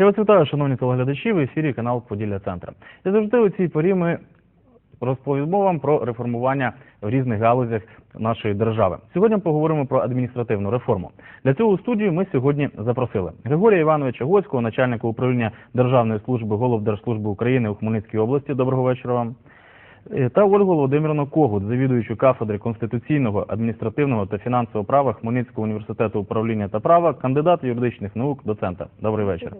Я вас вітаю, шановні телеглядачі, в ефірі канал Поділля Центр. І завжди у цій порі ми розповімо вам про реформування в різних галузях нашої держави. Сьогодні поговоримо про адміністративну реформу. Для цього у студію ми сьогодні запросили Григорія Івановича Гоцького, начальника управління Державної служби Голов Держслужби України у Хмельницькій області. Доброго вечора вам. Е, Та Ольгу Володимирівну Когут, завідуючу кафедри конституційного, адміністративного та фінансового права Хмельницького університету управління та права, кандидат юридичних наук, доцента. Добрий вечір.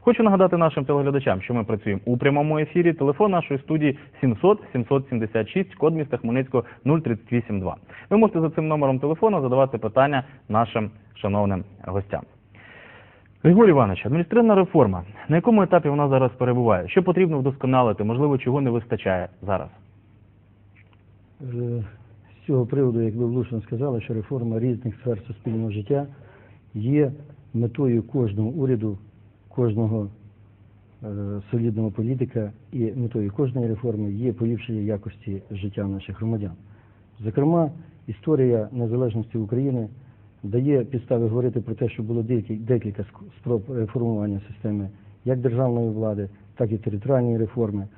Хочу нагадати нашим телеглядачам, що ми працюємо у прямому ефірі. Телефон нашої студії 700 776, код міста Хмельницького 0382. Ви можете за цим номером телефону задавати питання нашим шановним гостям. Григорій Іванович, адміністративна реформа. На якому етапі вона зараз перебуває? Що потрібно вдосконалити? Можливо, чого не вистачає зараз? Е, З цього приводу, як ви влучно сказали, що реформа різних сфер суспільного життя є метою кожного уряду, кожного е, солідного політика і метою кожної реформи є поліпшення якості життя наших громадян. Зокрема, історія незалежності України дає підстави говорити про те, що було декілька спроб реформування системи як державної влади, так і територіальної реформи.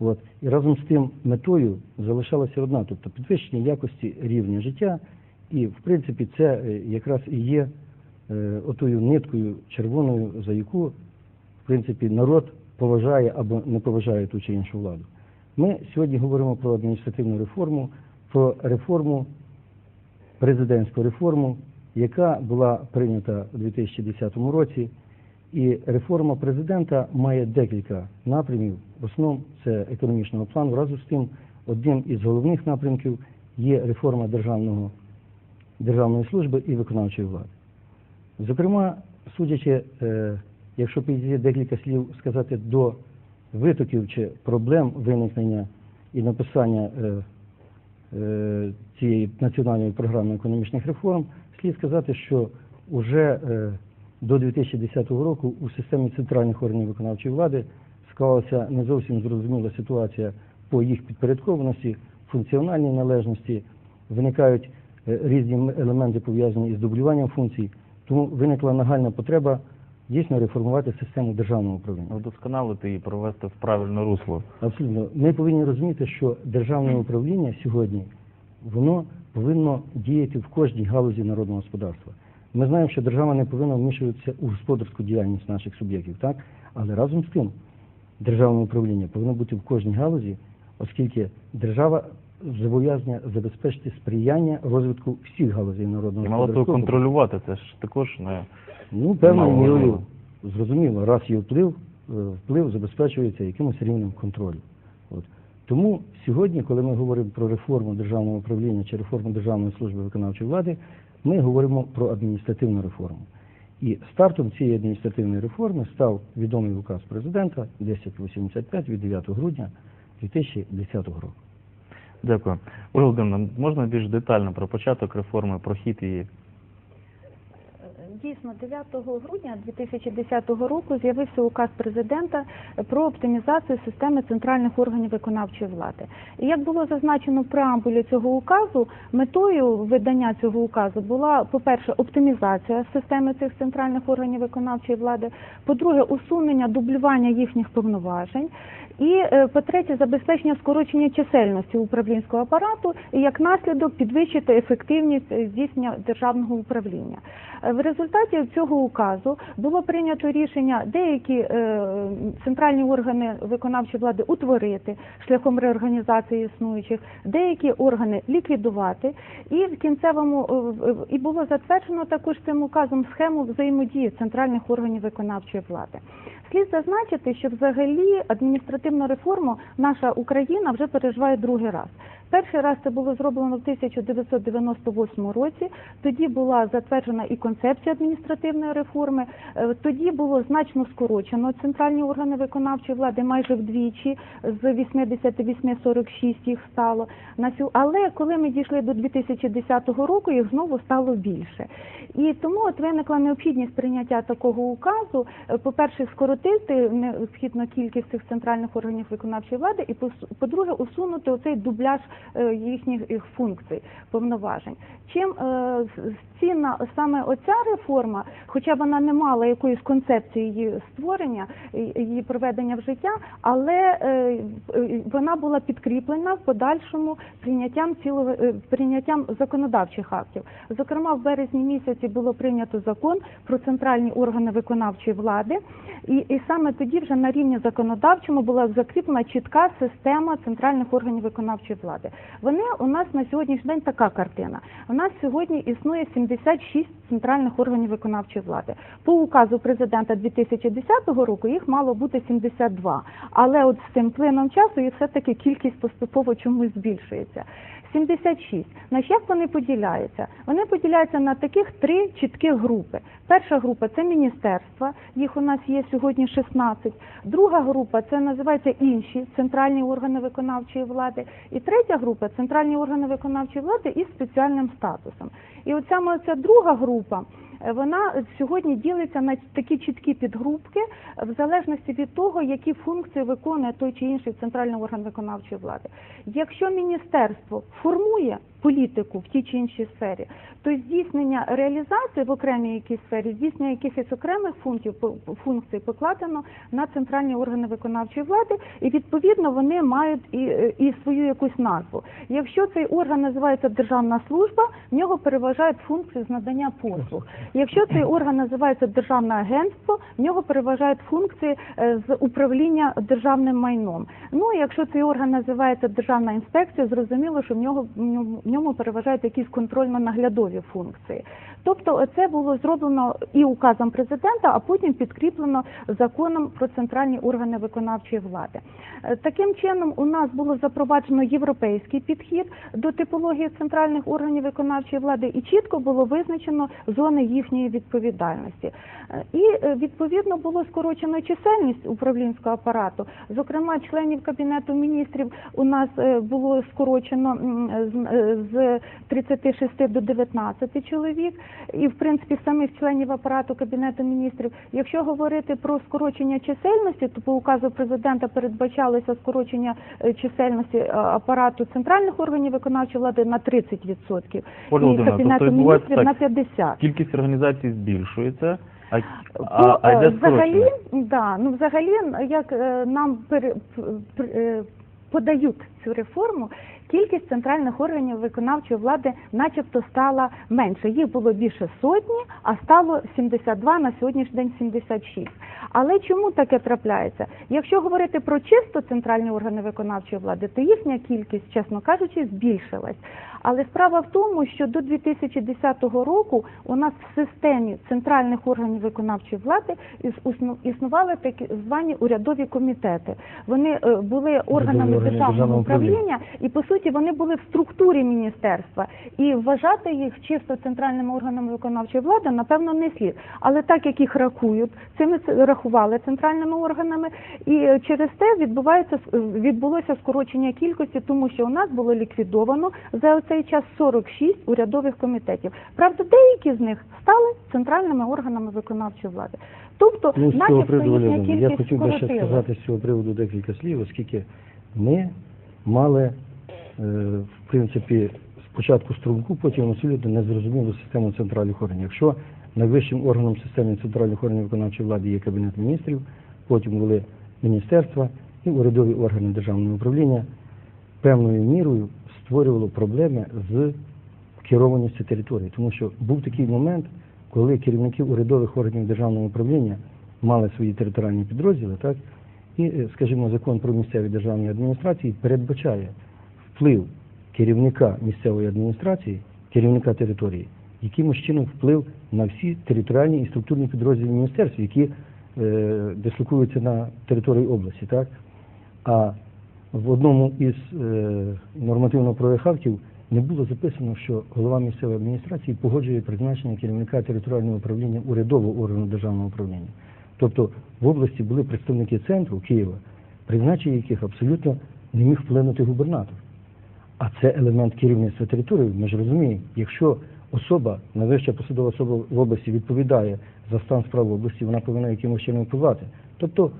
От. І разом з тим метою залишалася одна, тобто підвищення якості рівня життя. І, в принципі, це е, якраз і є е, отою ниткою червоною, за яку, в принципі, народ поважає або не поважає ту чи іншу владу. Ми сьогодні говоримо про адміністративну реформу, про реформу, президентську реформу, яка була прийнята у 2010 році. І реформа президента має декілька напрямів. В основному це економічного плану. Разом з тим, одним із головних напрямків є реформа державного, державної служби і виконавчої влади. Зокрема, судячи, е, якщо підійти декілька слів сказати до витоків чи проблем виникнення і написання е, е, цієї національної програми економічних реформ, слід сказати, що уже е, до 2010 року у системі центральних органів виконавчої влади склалася не зовсім зрозуміла ситуація по їх підпорядкованості, функціональній належності, виникають е, різні елементи пов'язані із дублюванням функцій, тому виникла нагальна потреба дійсно реформувати систему державного управління. Вдосконалити і провести в правильне русло. Абсолютно. Ми повинні розуміти, що державне управління сьогодні воно повинно діяти в кожній галузі народного господарства. Ми знаємо, що держава не повинна вмішуватися у господарську діяльність наших суб'єктів, так? Але разом з тим державне управління повинно бути в кожній галузі, оскільки держава зобов'язана забезпечити сприяння розвитку всіх галузей народного І мало того, контролювати це ж також не Ну, певною мірою, зрозуміло, раз є вплив, е, вплив забезпечується якимось рівнем контролю. От. Тому сьогодні, коли ми говоримо про реформу державного управління чи реформу Державної служби виконавчої влади, ми говоримо про адміністративну реформу. І стартом цієї адміністративної реформи став відомий указ президента 1085 від 9 грудня 2010 року. Дякую. Ольга Володимирівна, можна більш детально про початок реформи, про хід її? Дійсно, 9 грудня 2010 року з'явився указ президента про оптимізацію системи центральних органів виконавчої влади. І як було зазначено в преамбулі цього указу, метою видання цього указу була, по-перше, оптимізація системи цих центральних органів виконавчої влади, по-друге, усунення дублювання їхніх повноважень. І е, по-третє, забезпечення скорочення чисельності управлінського апарату і як наслідок підвищити ефективність е, здійснення державного управління. Е, В результаті цього указу було прийнято рішення деякі центральні органи виконавчої влади утворити шляхом реорганізації існуючих, деякі органи ліквідувати, і в кінцевому і було затверджено також цим указом схему взаємодії центральних органів виконавчої влади. Слід зазначити, що взагалі адміністративну реформу наша Україна вже переживає другий раз. Перший раз це було зроблено в 1998 році. Тоді була затверджена і концепція адміністративної реформи. Е, Тоді було значно скорочено центральні органи виконавчої влади майже вдвічі, з 88 46 їх стало. Але коли ми дійшли до 2010 року, їх знову стало більше. І тому от виникла необхідність прийняття такого указу. Е, По-перше, скоротити необхідну кількість цих центральних органів виконавчої влади, і по-друге, усунути оцей дубляж е, їхніх їх функцій, повноважень. Чим е, цінна саме оця реформа, хоча вона не мала якоїсь концепції її створення, її проведення в життя, але е, вона була підкріплена в подальшому прийняттям цілого прийняттям законодавчих актів. Зокрема, в березні місяці було прийнято закон про центральні органи виконавчої влади, і, і саме тоді вже на рівні законодавчому була закріплена чітка система центральних органів виконавчої влади. Вони у нас на сьогоднішній день така картина. У нас сьогодні існує 76 центральних органів виконавчої влади. По указу президента 2010 року їх мало бути 72. Але от з цим плином часу і все-таки кількість поступово чомусь збільшується. 76. Значить, як вони поділяються? Вони поділяються на таких три чіткі групи. Перша група це міністерства, їх у нас є сьогодні 16. Друга група це називається інші центральні органи виконавчої влади. І третя група центральні органи виконавчої влади із спеціальним статусом. І от саме ця друга група. Е, Вона сьогодні ділиться на такі чіткі підгрупки в залежності від того, які функції виконує той чи інший центральний орган виконавчої влади. Якщо міністерство формує політику в тій чи іншій сфері, то здійснення реалізації в окремій якійсь сфері, здійснення якихось окремих функцій, функцій покладено на центральні органи виконавчої влади, і відповідно вони мають і, і свою якусь назву. Якщо цей орган називається державна служба, в нього переважають функції з надання послуг. Якщо цей орган називається державне агентство, в нього переважають функції е, з управління державним майном. Ну якщо цей орган називається державна інспекція, зрозуміло, що в нього в в ньому переважають якісь контрольно-наглядові функції. Тобто це було зроблено і указом президента, а потім підкріплено законом про центральні органи виконавчої влади. Е, Таким чином, у нас було запроваджено європейський підхід до типології центральних органів виконавчої влади, і чітко було визначено зони їхньої відповідальності. Е, І е, відповідно було скорочено чисельність управлінського апарату. Зокрема, членів кабінету міністрів у нас було скорочено з 36 до 19 чоловік, і в принципі самих членів апарату кабінету міністрів. Якщо говорити про скорочення чисельності, то по указу президента передбачалося скорочення е, чисельності е, апарату центральних органів виконавчої влади на 30%, Ольга і кабінету тобто міністрів так, на 50%. Кількість організацій збільшується, а, а, а е, взагалі, да, ну взагалі, як нам пере, п- п- е, подають цю реформу, кількість центральних органів виконавчої влади, начебто, стала менше. Їх було більше сотні, а стало 72, на сьогоднішній день 76. Але чому таке трапляється? Якщо говорити про чисто центральні органи виконавчої влади, то їхня кількість, чесно кажучи, збільшилась. Але справа в тому, що до 2010 року у нас в системі центральних органів виконавчої влади існували такі звані урядові комітети. Вони е, були органами державного управління, і по суті вони були в структурі міністерства. І вважати їх чисто центральними органами виконавчої влади, напевно, не слід. Але так як їх рахують, цими рахували центральними органами, і е, через те відбувається с- відбулося скорочення кількості, тому що у нас було ліквідовано за цей час 46 урядових комітетів. Правда, деякі з них стали центральними органами виконавчої влади. Тобто, Ну, з цього начебто приводу, їхня Валерій, я кількість хотів би ще сказати з цього приводу декілька слів, оскільки ми мали, е, в принципі, спочатку струнку, потім абсолютно незрозумілу систему центральних органів. Якщо найвищим органом системи центральних органів виконавчої влади є Кабінет міністрів, потім були міністерства і урядові органи державного управління, певною мірою створювало проблеми з керованістю території. Тому що був такий момент, коли керівники урядових органів державного управління мали свої територіальні підрозділи, так, і, е, скажімо, закон про місцеві державні адміністрації передбачає вплив керівника місцевої адміністрації, керівника території, якимось чином вплив на всі територіальні і структурні підрозділи міністерств, які е, дислокуються на території області. Так? А в одному із е, нормативно-правових актів не було записано, що голова місцевої адміністрації погоджує призначення керівника територіального управління урядового органу державного управління. Тобто в області були представники центру Києва, призначення яких абсолютно не міг вплинути губернатор. А це елемент керівництва територією. Ми ж розуміємо, якщо особа, найвища посадова особа в області відповідає за стан справ в області, вона повинна якимось чином впливати. Тобто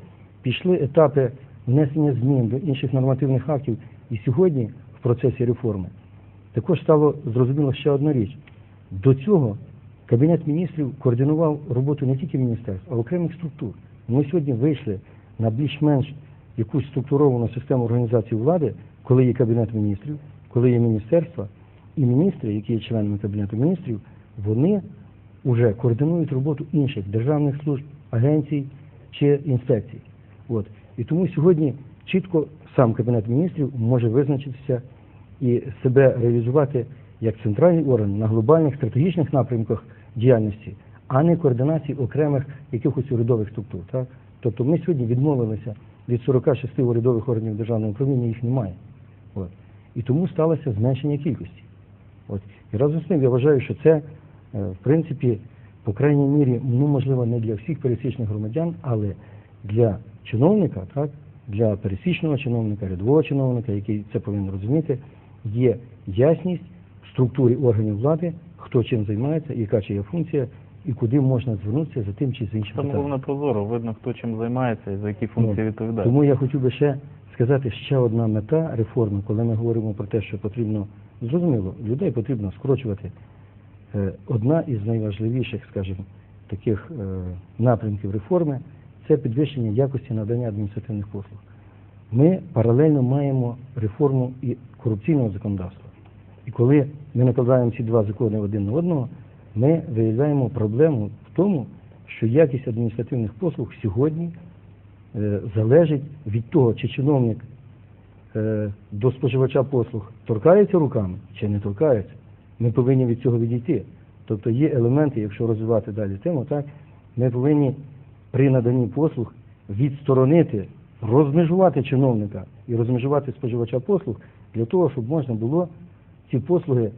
пішли етапи внесення змін до інших нормативних актів, і сьогодні в процесі реформи, також стало зрозуміло ще одна річ. До цього Кабінет міністрів координував роботу не тільки міністерств, а окремих структур. Ми сьогодні вийшли на більш-менш якусь структуровану систему організації влади, коли є Кабінет міністрів, коли є міністерства, і міністри, які є членами Кабінету міністрів, вони вже координують роботу інших державних служб, агенцій чи інспекцій. От. І тому сьогодні чітко сам Кабінет міністрів може визначитися і себе реалізувати як центральний орган на глобальних стратегічних напрямках діяльності, а не координації окремих якихось урядових структур. Так? Тобто ми сьогодні відмовилися від 46 урядових органів державного управління, їх немає. От. І тому сталося зменшення кількості. От. І разом з тим я вважаю, що це, е, в принципі, по крайній мірі, ну, можливо, не для всіх пересічних громадян, але для чиновника, так, для пересічного чиновника, рядового чиновника, який це повинен розуміти, є ясність в структурі органів влади, хто чим займається, яка чия функція, і куди можна звернутися за тим чи з іншим Там головне прозоро, видно, хто чим займається і за які функції відповідає. Тому я хотів би ще сказати ще одна мета реформи, коли ми говоримо про те, що потрібно зрозуміло, людей потрібно скорочувати. Е, Одна із найважливіших, скажімо, таких е, напрямків реформи це підвищення якості надання адміністративних послуг. Ми паралельно маємо реформу і корупційного законодавства. І коли ми накладаємо ці два закони один на одного, ми виявляємо проблему в тому, що якість адміністративних послуг сьогодні залежить від того, чи чиновник е, до споживача послуг торкається руками чи не торкається. Ми повинні від цього відійти. Тобто є елементи, якщо розвивати далі тему, так ми повинні при наданні послуг відсторонити, розмежувати чиновника і розмежувати споживача послуг для того, щоб можна було ці послуги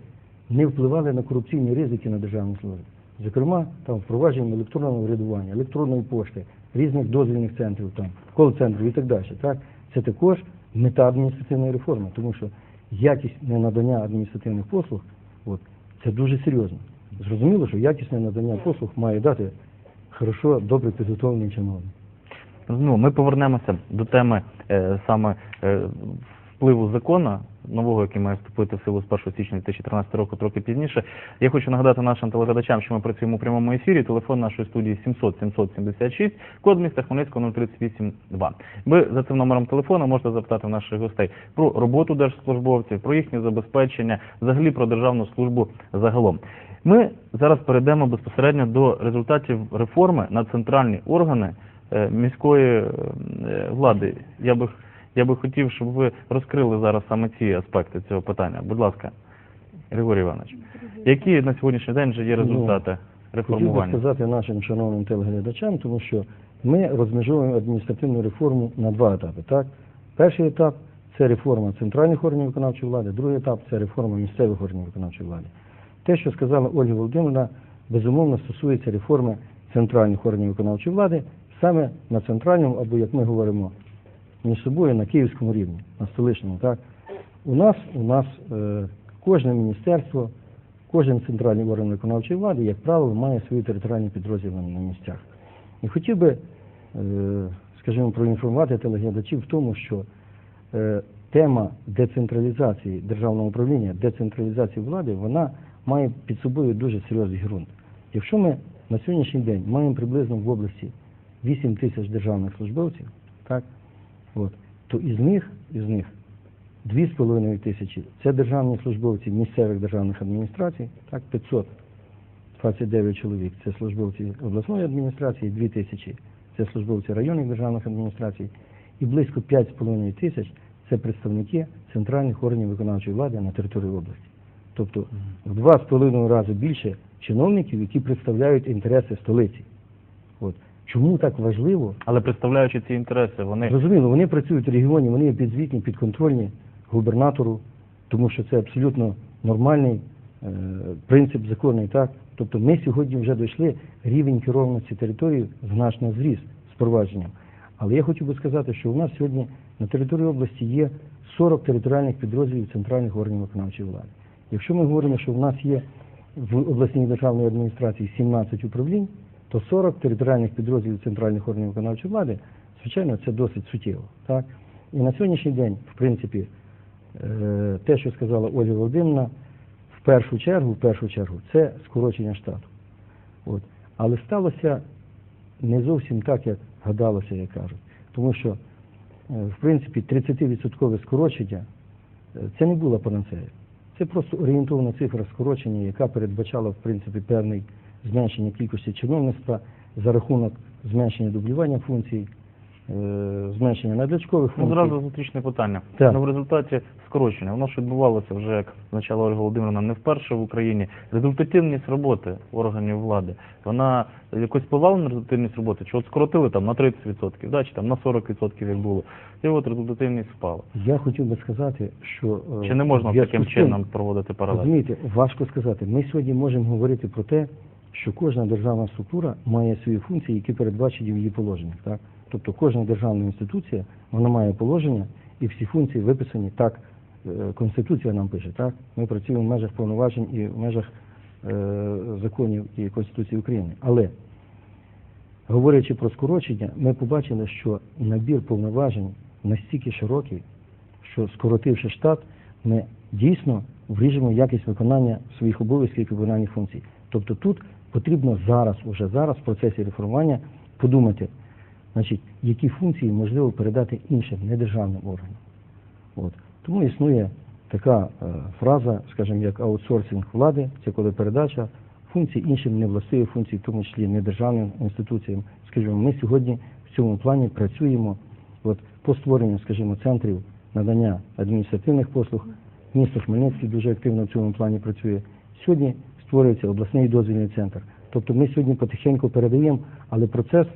не впливали на корупційні ризики на державній службі. Зокрема, там впровадження електронного врядування, електронної пошти, різних дозвільних центрів, там кол-центрів і так далі. Так? Це також мета адміністративної реформи, тому що якість ненадання адміністративних послуг от, це дуже серйозно. Зрозуміло, що якісне надання послуг має дати хорошо, добре підготовлений чиновник. Ну, ми повернемося до теми е, саме е, впливу закону нового, який має вступити в силу з 1 січня 2013 року, трохи пізніше. Я хочу нагадати нашим телеглядачам, що ми працюємо у прямому ефірі. Телефон нашої студії 700 776, код міста Хмельницького 0382. Ви за цим номером телефону можете запитати наших гостей про роботу держслужбовців, про їхнє забезпечення, взагалі про державну службу загалом. Ми зараз перейдемо безпосередньо до результатів реформи на центральні органи е, міської е, влади. Я би я би хотів, щоб ви розкрили зараз саме ці аспекти цього питання. Будь ласка, Григорій Іванович, які на сьогоднішній день вже є результати Хотів би реформування? сказати нашим шановним телеглядачам, тому що ми розмежовуємо адміністративну реформу на два етапи. Так? Перший етап це реформа центральних органів виконавчої влади, другий етап це реформа місцевих органів виконавчої влади. Те, що сказала Ольга Володимирівна, безумовно стосується реформи центральних органів виконавчої влади саме на центральному, або як ми говоримо між собою, на київському рівні, на столичному. Так? У нас, у нас е, кожне міністерство, кожен центральний орган виконавчої влади, як правило, має свої територіальні підрозділи на місцях. І хотів би, е, скажімо, проінформувати телеглядачів в тому, що е, тема децентралізації державного управління, децентралізації влади, вона має під собою дуже серйозний ґрунт. Якщо ми на сьогоднішній день маємо приблизно в області 8 тисяч державних службовців, так, от, то із них, із них 2,5 тисячі це державні службовці місцевих державних адміністрацій, так, 529 чоловік це службовці обласної адміністрації, 2 тисячі це службовці районних державних адміністрацій, і близько 5,5 тисяч це представники центральних органів виконавчої влади на території області. Тобто в два з половиною рази більше чиновників, які представляють інтереси столиці. От. Чому так важливо? Але представляючи ці інтереси, вони Зрозуміло, вони працюють в регіоні, вони є підзвітні, підконтрольні губернатору, тому що це абсолютно нормальний е, принцип законний. Так? Тобто ми сьогодні вже дійшли рівень керованості території значно зріс з провадженням. Але я хочу би сказати, що у нас сьогодні на території області є 40 територіальних підрозділів центральних органів виконавчої влади. Якщо ми говоримо, що в нас є в обласній державній адміністрації 17 управлінь, то 40 територіальних підрозділів центральних органів виконавчої влади, звичайно, це досить суттєво. Так? І на сьогоднішній день, в принципі, е, те, що сказала Ольга Володимирівна, в першу чергу, в першу чергу, це скорочення штату. От. Але сталося не зовсім так, як гадалося, як кажуть. Тому що, е, в принципі, 30% скорочення е, це не була панацея. Це просто орієнтовна цифра скорочення, яка передбачала, в принципі, певний зменшення кількості чиновництва за рахунок зменшення дублювання функцій, е, зменшення надлишкових Ну, функцій. зразу зустрічне питання. Так. Ну, в результаті скорочення, воно ж відбувалося вже, як зазначала Ольга Володимирівна, не вперше в Україні. Результативність роботи органів влади, вона якось впливала на результативність роботи? Чи от скоротили там на 30%, да, чи там на 40%, як було, і от результативність впала. Я хотів би сказати, що е, Чи не можна таким чином проводити паралель? Розумієте, важко сказати. Ми сьогодні можемо говорити про те, що кожна державна структура має свої функції, які передбачені в її положеннях. Так? Тобто кожна державна інституція вона має положення і всі функції виписані так. е, Конституція нам пише, так? Ми працюємо в межах повноважень і в межах е, законів і Конституції України. Але говорячи про скорочення, ми побачили, що набір повноважень настільки широкий, що скоротивши штат, ми дійсно вріжемо якість виконання своїх обов'язків і виконання функцій. Тобто тут потрібно зараз, уже зараз, в процесі реформування подумати, значить, які функції можливо передати іншим недержавним органам. От. Тому існує така е, фраза, скажімо, як аутсорсинг влади, це коли передача функцій іншим невластивих функцій, в тому числі недержавним інституціям. Скажімо, ми сьогодні в цьому плані працюємо от, по створенню, скажімо, центрів надання адміністративних послуг. Місто Хмельницький дуже активно в цьому плані працює. Сьогодні створюється обласний дозвільний центр. Тобто ми сьогодні потихеньку передаємо, але процес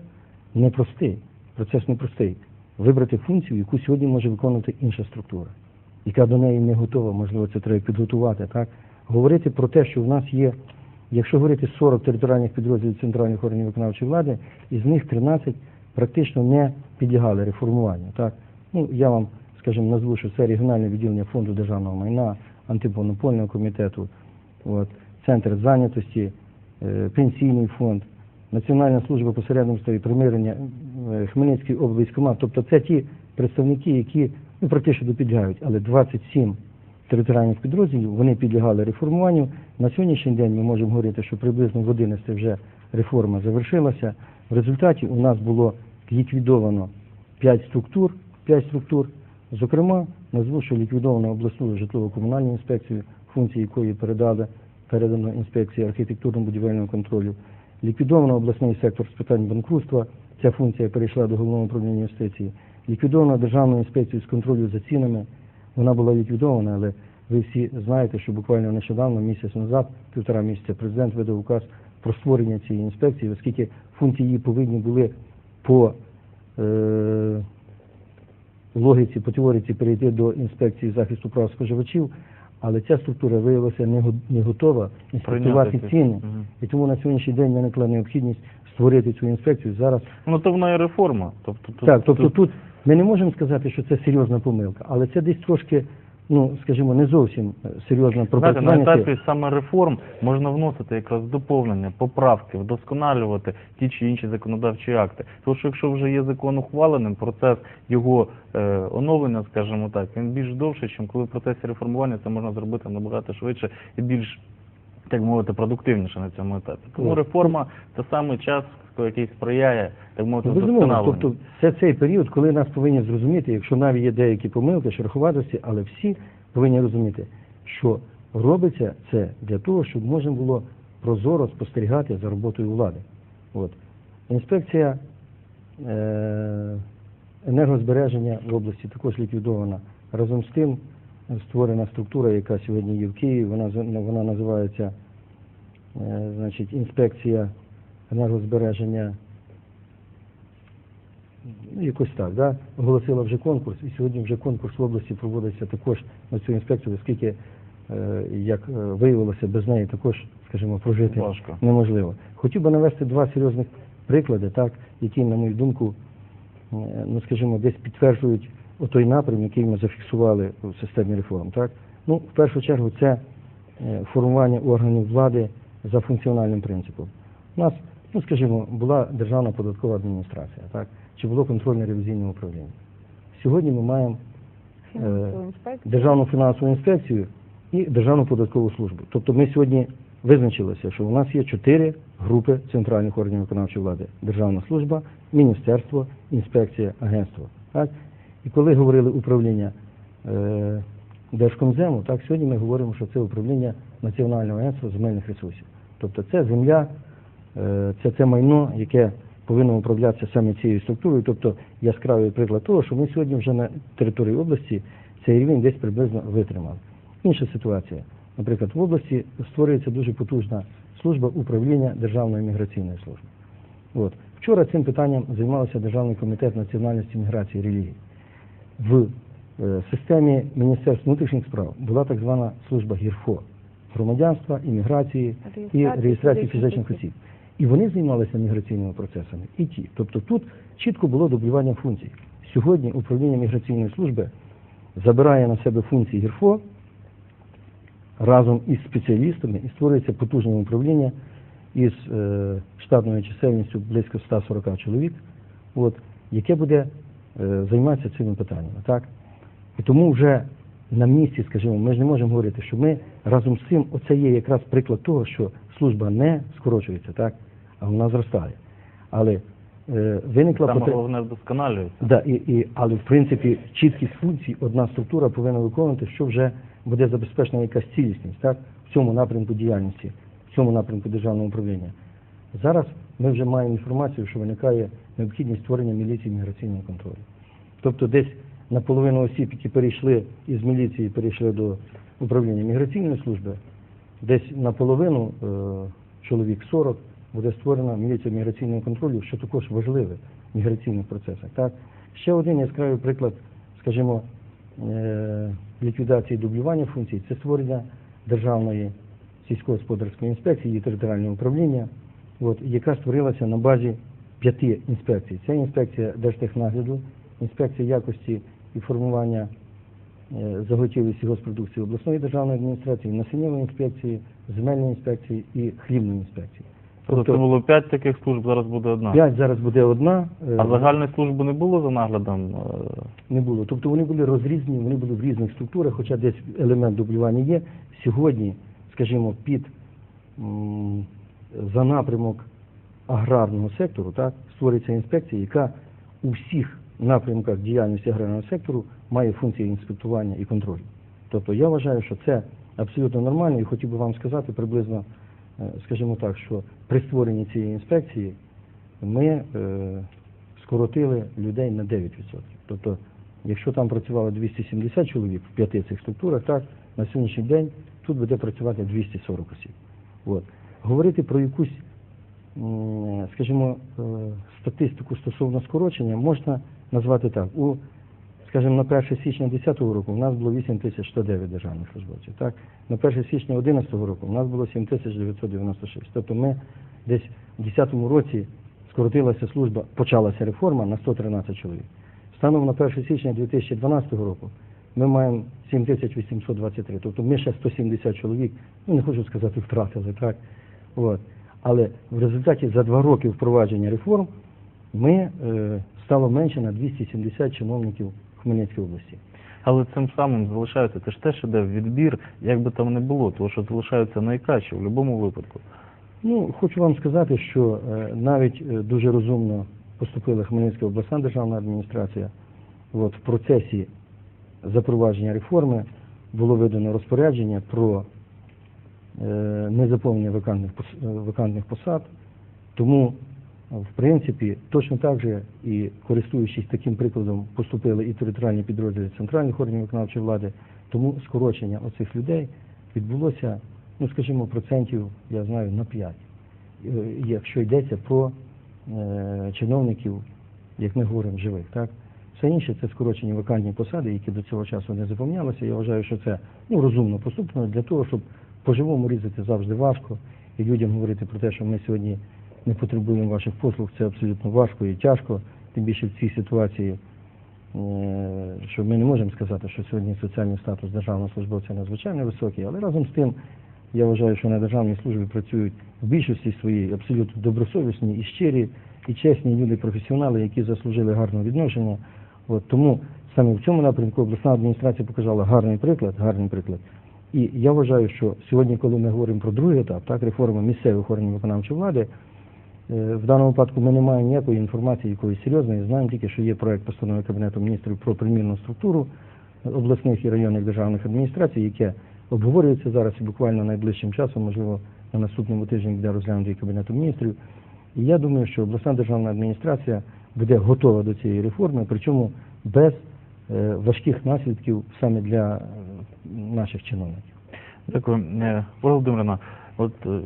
непростий. Процес непростий. Вибрати функцію, яку сьогодні може виконувати інша структура, яка до неї не готова, можливо, це треба підготувати. Так? Говорити про те, що в нас є, якщо говорити 40 територіальних підрозділів центральних органів виконавчої влади, із них 13 практично не підлягали реформуванню. Так? Ну, я вам, скажімо, назву, що це регіональне відділення фонду державного майна, антимонопольного комітету, от, центр зайнятості, е, пенсійний фонд, Національна служба посередництва і примирення, е, Хмельницький облвійськкомат. Тобто це ті представники, які ну, практично підлягають, але 27 територіальних підрозділів вони підлягали реформуванню. На сьогоднішній день ми можемо говорити, що приблизно в 11 вже реформа завершилася. В результаті у нас було ліквідовано 5 структур, 5 структур. Зокрема, назву, що ліквідовано обласну житлово-комунальну інспекцію, функції якої передали передано інспекції архітектурно-будівельного контролю. Ліквідовано обласний сектор з питань банкрутства. Ця функція перейшла до головного управління юстиції. Ліквідовано державну інспекцію з контролю за цінами. Вона була ліквідована, але ви всі знаєте, що буквально нещодавно, місяць назад, півтора місяця, президент видав указ про створення цієї інспекції, оскільки функції її повинні були по е, логіці, по теорії перейти до інспекції захисту прав споживачів, але ця структура виявилася не го- не готова інспектувати ціни. І тому на сьогоднішній день виникла необхідність створити цю інспекцію. Зараз Ну, то вона і реформа. Тобто, тут, так, тобто тут ми не можемо сказати, що це серйозна помилка, але це десь трошки, ну скажімо, не зовсім серйозна серйозне Знаєте, на етапі саме реформ можна вносити якраз доповнення, поправки, вдосконалювати ті чи інші законодавчі акти. Тому що якщо вже є закон ухваленим, процес його е, оновлення, скажімо так, він більш довший, ніж коли в процесі реформування це можна зробити набагато швидше і більш, так мовити, продуктивніше на цьому етапі. Тому реформа це саме час, який сприяє, так мовити, Ну, безумовно, тобто це цей період, коли нас повинні зрозуміти, якщо навіть є деякі помилки, шероховатості, але всі повинні розуміти, що робиться це для того, щоб можна було прозоро спостерігати за роботою влади. От. Інспекція е- енергозбереження в області також ліквідована. Разом з тим створена структура, яка сьогодні є в Києві, вона, вона називається значить, інспекція енергозбереження ну, якось так, да? оголосила вже конкурс, і сьогодні вже конкурс в області проводиться також на цю інспекцію, оскільки, е, як е, виявилося, без неї також, скажімо, прожити Важко. неможливо. Хотів би навести два серйозних приклади, так, які, на мою думку, е, ну, скажімо, десь підтверджують той напрям, який ми зафіксували в системі реформ. Так? Ну, в першу чергу, це е, формування органів влади за функціональним принципом. У нас, ну скажімо, була Державна податкова адміністрація, так? чи було контрольне ревізійне управління. Сьогодні ми маємо інспекцію. Державну фінансову інспекцію і Державну податкову службу. Тобто ми сьогодні визначилися, що у нас є чотири групи центральних органів виконавчої влади: Державна служба, Міністерство, інспекція, агентство. Так? І коли говорили управління е, Держкомзему, так сьогодні ми говоримо, що це управління Національного агентства земельних ресурсів. Тобто це земля, е, це це майно, яке повинно управлятися саме цією структурою. Тобто яскравий приклад того, що ми сьогодні вже на території області цей рівень десь приблизно витримали. Інша ситуація. Наприклад, в області створюється дуже потужна служба управління Державної міграційної служби. От. Вчора цим питанням займався Державний комітет національності міграції і релігії. В е, системі Міністерства внутрішніх справ була так звана служба ГІРФО громадянства, імміграції і Реєстрації фізичних осіб. І вони займалися міграційними процесами, і ті. Тобто тут чітко було дублювання функцій. Сьогодні управління міграційної служби забирає на себе функції ГІРФО разом із спеціалістами і створюється потужне управління із е, штатною чисельністю близько 140 чоловік, от, яке буде е, займатися цими питаннями. Так? І тому вже на місці, скажімо, ми ж не можемо говорити, що ми разом з цим, оце є якраз приклад того, що служба не скорочується, так, а вона зростає. Але е, виникла Саме поте- головне вдосконалюється. Да, і, і, але в принципі чіткість функцій одна структура повинна виконувати, що вже буде забезпечена якась цілісність так, в цьому напрямку діяльності, в цьому напрямку державного управління. Зараз ми вже маємо інформацію, що виникає необхідність створення міліції міграційного контролю. Тобто десь наполовину осіб, які перейшли із міліції, перейшли до управління міграційної служби, десь наполовину е, чоловік 40 буде створена міліція міграційного контролю, що також важливе в міграційних процесах. Так? Ще один яскравий приклад, скажімо, е, ліквідації дублювання функцій це створення державної сільськогосподарської інспекції, її територіального управління, от, яка створилася на базі п'яти інспекцій. Це інспекція Держтехнагляду, інспекція якості і формування е, заготівлі сільгоспродукції обласної державної адміністрації, насіннєвої інспекції, земельної інспекції і хлібної інспекції. Тобто це було п'ять таких служб, зараз буде одна. П'ять зараз буде одна. е, А загальної служби не було за наглядом? е, не було. Тобто вони були розрізні, вони були в різних структурах, хоча десь елемент дублювання є. Сьогодні, скажімо, під за напрямок аграрного сектору так, створюється інспекція, яка у всіх напрямках діяльності аграрного сектору має функції інспектування і контролю. Тобто я вважаю, що це абсолютно нормально і хотів би вам сказати приблизно, е, скажімо так, що при створенні цієї інспекції ми е, скоротили людей на 9%. Тобто, якщо там працювало 270 чоловік в п'яти цих структурах, так, на сьогоднішній день тут буде працювати 240 осіб. От. Говорити про якусь, скажімо, е, статистику стосовно скорочення можна назвати так. У, скажімо, на 1 січня 2010 року у нас було 8109 державних службовців. Так? На 1 січня 2011 року у нас було 7996. Тобто ми десь у 2010 році скоротилася служба, почалася реформа на 113 чоловік. Станом на 1 січня 2012 року ми маємо 7823, тобто ми ще 170 чоловік, ну не хочу сказати втратили, так? От. Але в результаті за два роки впровадження реформ ми е, стало менше на 270 чиновників в Хмельницькій області. Але цим самим залишаються, це ж теж іде відбір, як би там не було, тому що залишаються найкраще в будь-якому випадку. Ну, хочу вам сказати, що е, навіть е, дуже розумно поступила Хмельницька обласна державна адміністрація. От, в процесі запровадження реформи було видано розпорядження про е, незаповнення вакантних, посад. Тому, в принципі, точно так же і користуючись таким прикладом, поступили і територіальні підрозділи центральних органів виконавчої влади. Тому скорочення оцих людей відбулося, ну скажімо, процентів, я знаю, на 5. Е, Якщо йдеться про е, чиновників, як ми говоримо, живих, так? Все інше це скорочені вакантні посади, які до цього часу не заповнялися. Я вважаю, що це ну, розумно поступлено для того, щоб по-живому різати завжди важко, і людям говорити про те, що ми сьогодні не потребуємо ваших послуг, це абсолютно важко і тяжко, тим більше в цій ситуації, е, що ми не можемо сказати, що сьогодні соціальний статус державного службовця надзвичайно високий, але разом з тим я вважаю, що на державній службі працюють в більшості своїй абсолютно добросовісні і щирі, і чесні люди, професіонали, які заслужили гарного відношення. От, тому саме в цьому напрямку обласна адміністрація показала гарний приклад, гарний приклад. І я вважаю, що сьогодні, коли ми говоримо про другий етап, так, реформи місцевих органів виконавчої влади, в даному випадку ми не маємо ніякої інформації якоїсь серйозної, знаємо тільки, що є проект постанови Кабінету міністрів про примірну структуру обласних і районних державних адміністрацій, яке обговорюється зараз і буквально найближчим часом, можливо, на наступному тижні буде розглянутий Кабінетом міністрів. І я думаю, що обласна державна адміністрація буде готова до цієї реформи, причому без е, важких наслідків саме для е, наших чиновників. Дякую. Е, Ольга Володимирівна, от е,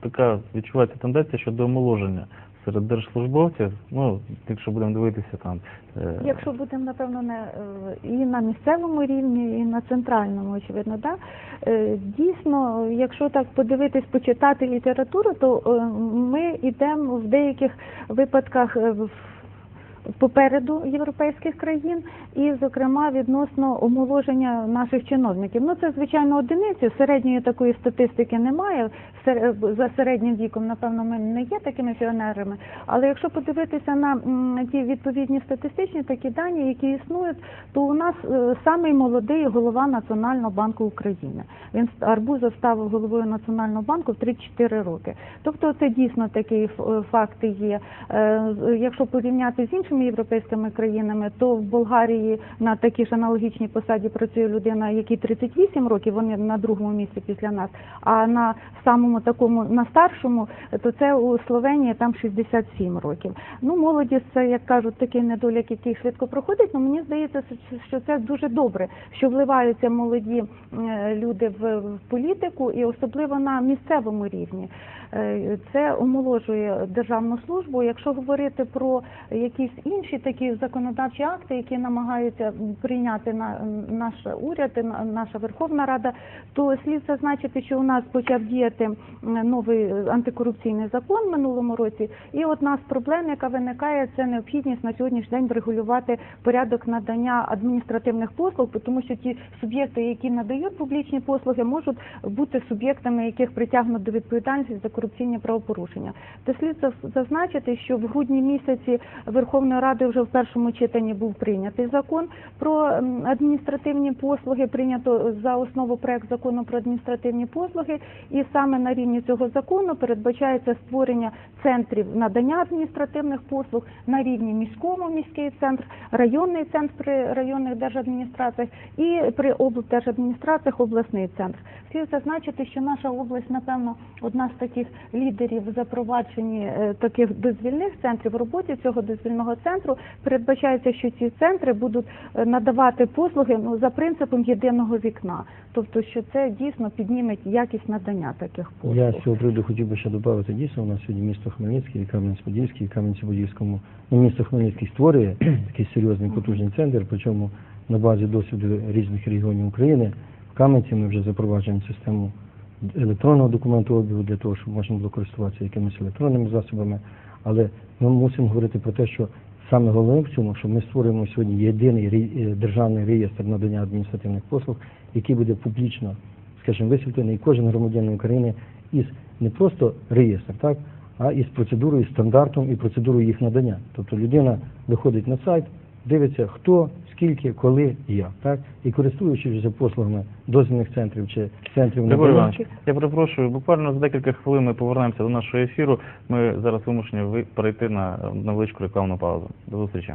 така відчувається тенденція щодо омоложення серед держслужбовців. Ну, якщо будемо дивитися там. е, Якщо будемо, напевно, не і на місцевому рівні, і на центральному, очевидно, да? Е, дійсно, якщо так подивитись, почитати літературу, то ми йдемо в деяких випадках в- попереду європейських країн, і, зокрема, відносно омоложення наших чиновників. Ну, це звичайно одиниці. Середньої такої статистики немає. За середнім віком, напевно, ми не є такими піонерами. Але якщо подивитися на ті відповідні статистичні такі дані, які існують, то у нас е, самий молодий голова Національного банку України. Він Арбузов став головою Національного банку в 34 роки. Тобто це дійсно такі факти є. Е, Якщо порівняти з іншими європейськими країнами, то в Болгарії на такій ж аналогічній посаді працює людина, якій 38 років, вони на другому місці після нас. А на самому такому на старшому, то це у Словенії там 67 років. Ну, молодість це, як кажуть, такий недолік, який швидко проходить. Ну мені здається, що це дуже добре, що вливаються молоді е, люди в політику, і особливо на місцевому рівні. Е, Це омоложує державну службу. Якщо говорити про якісь інші такі законодавчі акти, які намагаються прийняти на наш уряд, на- наша Верховна Рада, то слід зазначити, що у нас почав діяти новий антикорупційний закон в минулому році. І одна з проблем, яка виникає, це необхідність на сьогоднішній день врегулювати порядок надання адміністративних послуг, тому що ті суб'єкти, які надають публічні послуги, можуть бути суб'єктами, яких притягнуть до відповідальності за корупційні правопорушення. То слід зазначити, що в грудні місяці Верховною Радою вже в першому читанні був прийнятий закон про адміністративні послуги. Прийнято за основу проект закону про адміністративні послуги, і саме на рівні цього закону передбачається створення центрів надання адміністративних послуг на рівні міському міський центр, районний центр при районних держадміністраціях і при облдержадміністраціях обласний центр. Слід зазначити, що наша область, напевно, одна з таких лідерів в запровадженні е, таких дозвільних центрів. В роботі цього дозвільного центру передбачається, що ці центри будуть е, надавати послуги ну, за принципом єдиного вікна, тобто, що це дійсно підніме якість надання таких послуг. Я з цього приводу хотів би ще додати, дійсно, у нас сьогодні місто Хмельницький, Кам'янець-Подільський, і Кам'янець-Подільському. Ну, місто Хмельницький створює такий серйозний потужний центр, причому на базі досвіду різних регіонів України. В Кам'янці ми вже запроваджуємо систему електронного документообігу для того, щоб можна було користуватися якимись електронними засобами. Але ми мусимо говорити про те, що саме головне в цьому, що ми створюємо сьогодні єдиний е, державний реєстр надання адміністративних послуг, який буде публічно, скажімо, висвітлений, і кожен громадянин України із не просто реєстр, так, а із процедурою, стандартом і процедурою їх надання. Тобто людина виходить на сайт, дивиться, хто, скільки, коли і як, так, і користуючись вже послугами дозвільних центрів чи центрів на я перепрошую, буквально за декілька хвилин ми повернемося до нашого ефіру. Ми зараз вимушені ви- перейти на невеличку рекламну паузу. До зустрічі.